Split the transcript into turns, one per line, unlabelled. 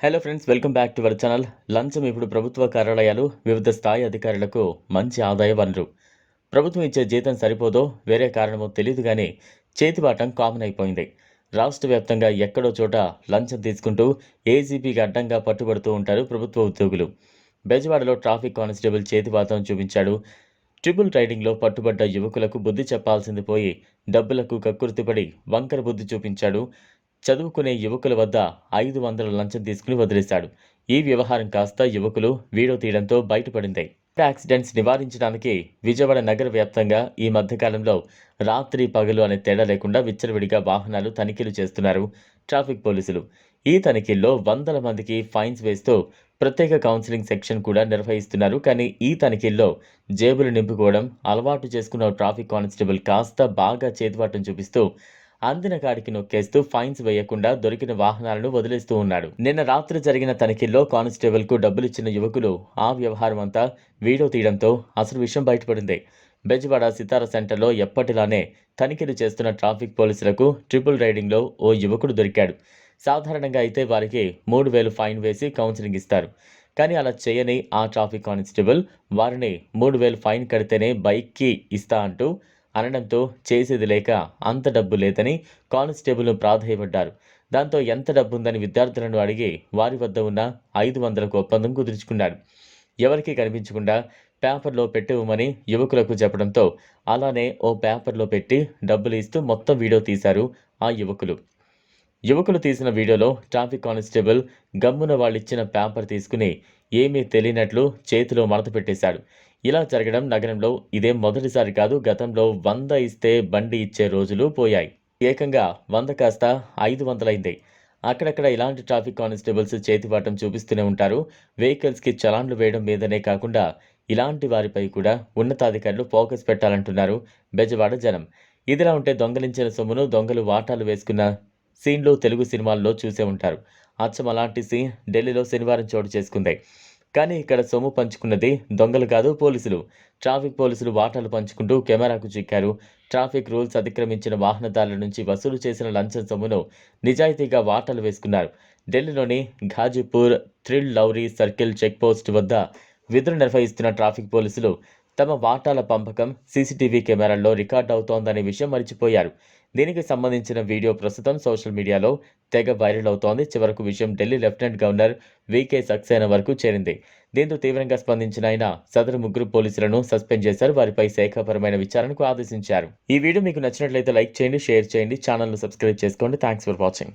Hello friends welcome back to our channel లంచం ఇప్పుడు ప్రభుత్వ కార్యాలయాలు వివిధ స్థాయి అధికారులకు మంచి ఆదాయ వనరు ప్రభుత్వం ఇచ్చే జీతం సరిపోదో వేరే కారణమో తెలియదు కానీ చేతిబాటం కామన్ అయిపోయింది. రాష్ట్ర వ్యాప్తంగా ఎక్కడో చోట లంచం తీసుకుంటూ ఏసీపీకి అడ్డంగా పట్టుబడుతూ ఉంటారు ప్రభుత్వ ఉద్యోగులు. బెజవాడలో ట్రాఫిక్ కానిస్టేబుల్ చేతిబాతం చూపించాడు. ట్రిపుల్ రైడింగ్లో పట్టుబడ్డ యువకులకు బుద్ధి చెప్పాల్సింది పోయి డబ్బులకు కక్కుర్తిపడి వంకర బుద్ధి చూపించాడు. చదువుకునే యువకుల వద్ద ఐదు వందల లంచం తీసుకుని వదిలేశాడు. ఈ వ్యవహారం కాస్త యువకులు వీడియో తీయడంతో బయటపడింది. యాక్సిడెంట్స్ నివారించడానికి విజయవాడ నగర వ్యాప్తంగా ఈ మధ్యకాలంలో రాత్రి పగలు అనే తేడా లేకుండా విచ్చలవిడిగా వాహనాలు తనిఖీలు చేస్తున్నారు ట్రాఫిక్ పోలీసులు. ఈ తనిఖీల్లో వందల మందికి ఫైన్స్ వేస్తూ ప్రత్యేక కౌన్సిలింగ్ సెక్షన్ కూడా నిర్వహిస్తున్నారు. కానీ ఈ తనిఖీల్లో జేబులు నింపుకోవడం అలవాటు చేసుకున్న ట్రాఫిక్ కానిస్టేబుల్ కాస్త బాగా చేతివాటం చూపిస్తూ అందిన కాడికి నొక్కేస్తూ ఫైన్స్ వేయకుండా దొరికిన వాహనాలను వదిలేస్తూ ఉన్నాడు. నిన్న రాత్రి జరిగిన తనిఖీల్లో కానిస్టేబుల్కు డబ్బులిచ్చిన యువకులు ఆ వ్యవహారం అంతా వీడియో తీయడంతో అసలు విషయం బయటపడింది. బెజవాడ సితార సెంటర్లో ఎప్పటిలానే తనిఖీలు చేస్తున్న ట్రాఫిక్ పోలీసులకు ట్రిపుల్ రైడింగ్లో ఓ యువకుడు దొరికాడు. సాధారణంగా అయితే వారికి మూడు వేలు ఫైన్ వేసి కౌన్సిలింగ్ ఇస్తారు. కానీ అలా చేయని ఆ ట్రాఫిక్ కానిస్టేబుల్ వారిని మూడు వేలు ఫైన్ కడితేనే బైక్కి ఇస్తా అంటూ అనడంతో చేసేది లేక అంత డబ్బు లేదని కానిస్టేబుల్ను ప్రాధాయపడ్డారు. దాంతో ఎంత డబ్బు ఉందని విద్యార్థులను అడిగి వారి వద్ద ఉన్న ఐదు వందలకు ఒప్పందం కుదుర్చుకున్నాడు. ఎవరికీ కనిపించకుండా పేపర్లో పెట్టివ్వమని యువకులకు చెప్పడంతో అలానే ఓ పేపర్లో పెట్టి డబ్బులు ఇస్తూ మొత్తం వీడియో తీశారు ఆ యువకులు. యువకులు తీసిన వీడియోలో ట్రాఫిక్ కానిస్టేబుల్ గమ్మున వాళ్ళిచ్చిన పేపర్ తీసుకుని ఏమీ తెలియనట్లు చేతిలో మడత పెట్టేశాడు. ఇలా జరగడం నగరంలో ఇదే మొదటిసారి కాదు గతంలో వంద ఇస్తే బండి ఇచ్చే రోజులు పోయాయి. ఏకంగా వంద కాస్త ఐదు వందలైంది. అక్కడక్కడ ఇలాంటి ట్రాఫిక్ కానిస్టేబుల్స్ చేతివాటం చూపిస్తూనే ఉంటారు. వెహికల్స్కి చలాన్లు వేయడం మీదనే కాకుండా ఇలాంటి వారిపై కూడా ఉన్నతాధికారులు ఫోకస్ పెట్టాలంటున్నారు బెజవాడ జనం. ఇదిలా ఉంటే దొంగలించిన సొమ్మును దొంగలు వాటాలు వేసుకున్న సీన్లు తెలుగు సినిమాల్లో చూసే ఉంటారు. అచ్చం అలాంటి సీన్ ఢిల్లీలో శనివారం చోటు చేసుకుంది. కానీ ఇక్కడ సొమ్ము పంచుకున్నది దొంగలు కాదు పోలీసులు. ట్రాఫిక్ పోలీసులు వాటాలు పంచుకుంటూ కెమెరాకు చిక్కారు. ట్రాఫిక్ రూల్స్ అతిక్రమించిన వాహనదారుల నుంచి వసూలు చేసిన లంచం సొమ్మును నిజాయితీగా వాటాలు వేసుకున్నారు. ఢిల్లీలోని ఘాజీపూర్ థ్రిల్ లౌరీ సర్కిల్ చెక్పోస్ట్ వద్ద విధులు నిర్వహిస్తున్న ట్రాఫిక్ పోలీసులు తమ వాటాల పంపకం సీసీటీవీ కెమెరాల్లో రికార్డ్ అవుతోందనే విషయం మర్చిపోయారు. దీనికి సంబంధించిన వీడియో ప్రస్తుతం సోషల్ మీడియాలో తెగ వైరల్ అవుతోంది. చివరకు విషయం Delhi lieutenant governor VK Saxena వరకు చేరింది. దీంతో తీవ్రంగా స్పందించిన ఆయన సదరు ముగ్గురు పోలీసులను సస్పెండ్ చేశారు. వారిపై శాఖపరమైన విచారణకు ఆదేశించారు. ఈ వీడియో మీకు నచ్చినట్లయితే లైక్ చేయండి షేర్ చేయండి ఛానల్ను సబ్స్క్రైబ్ చేసుకోండి. Thanks for watching.